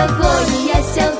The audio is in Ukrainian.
сьогодні, я сьогодні.